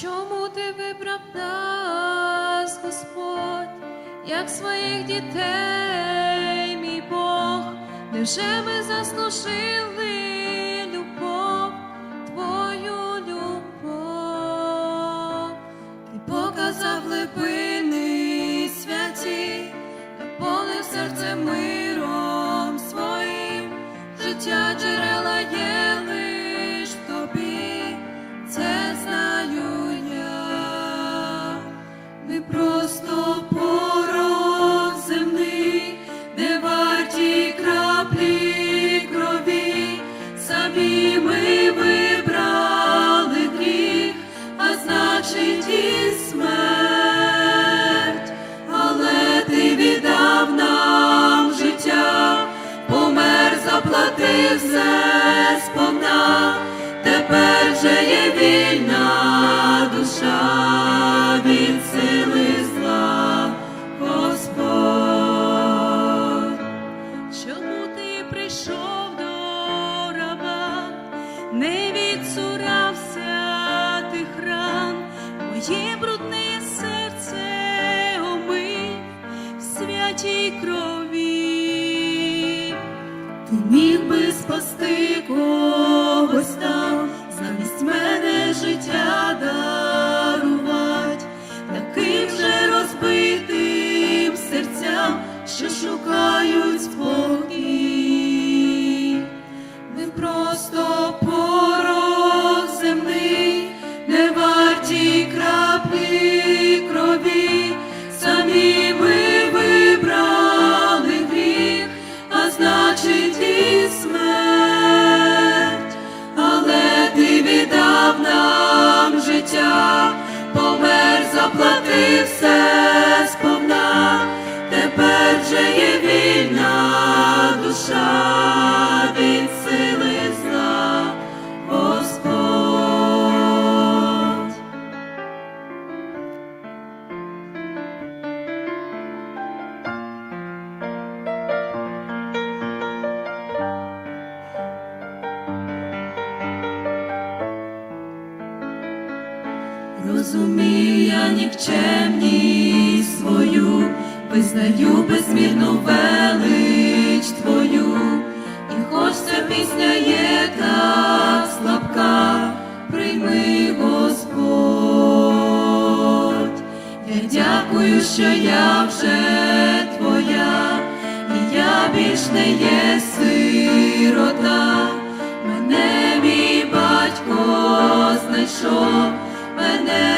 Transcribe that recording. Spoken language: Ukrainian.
Чому ти вибрав нас, Господь, як своїх дітей, мій Бог? Невже ми заслужили значить і смерть, але ти віддав нам життя, помер, заплатив все сповна, тепер же є вільна душа від сили зла, Господь. Чому ти прийшов до раба, не відсурався святій крові. Ти міг би спасти когось там, замість мене життя дарувать, таким же розбитим серцям, що шукають спокій. Заплатив все Розумію я нікчемність свою, визнаю безмірну велич твою, і хоч ця пісня є так слабка, прийми Господь. Я дякую, що я вже твоя, і я більш не є сирота. Мене мій батько знайшов, мене знає.